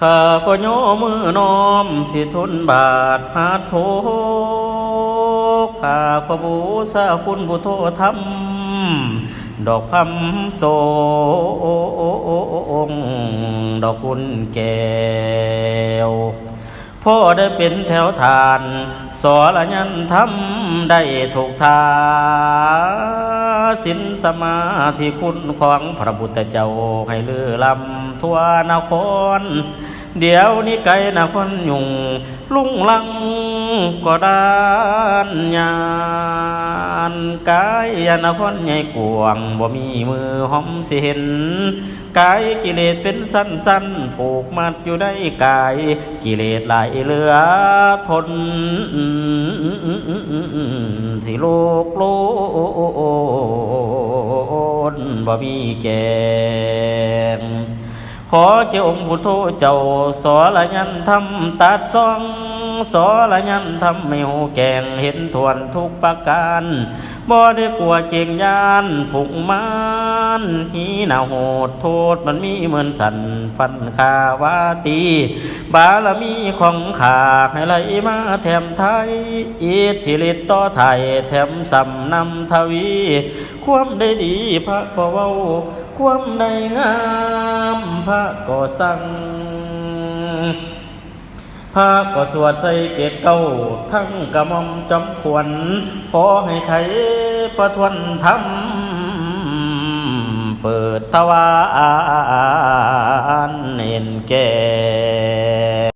ข้าก็โยมือน้อมสิทุนบาทหาโทข้าก็บูชาคุณบุโทธรรม ดอกพัมโซองดอกคุณแก้วพ่อได้เป็นแถวทาน สอละยันทำได้ถูกทาสินสมาธิคุณของพระพุทธเจ้าให้ลือลำ ทั่วนคร เดี๋ยวนี้ไกลนครยุงลุงลังก็ดานยานกายยานครใหญ่กวางบ่มีมือหอมสิเห็นกายกิเลสเป็นสั้นๆผูกมัดอยู่ในกายกิเลสหลายเหลือทนสิโลกโลนบ่มีแกง อเจ้าองค์พุทธเจ้าสอละยันทำตัดซองสอละยันทำไม่หูแกงเห็นทวนทุกประการบ่ได้กลัวเจงยานฝุกมานหีหนาโหดโทษมันมีเหมือนสันฟันคาวาตี บารมีของขาให้ไหลมาแถมไทยอิทธิฤทธิ์ต่อไทยแถมสำนำทวี ความได้ดีพระก็เว้า ความในงามพระก็สั่งพระก็สวดใจเกตเก้า ทั้งกระมอมจำควรขอให้ไขประทวนธรรมเปิดทวานเห็นแก่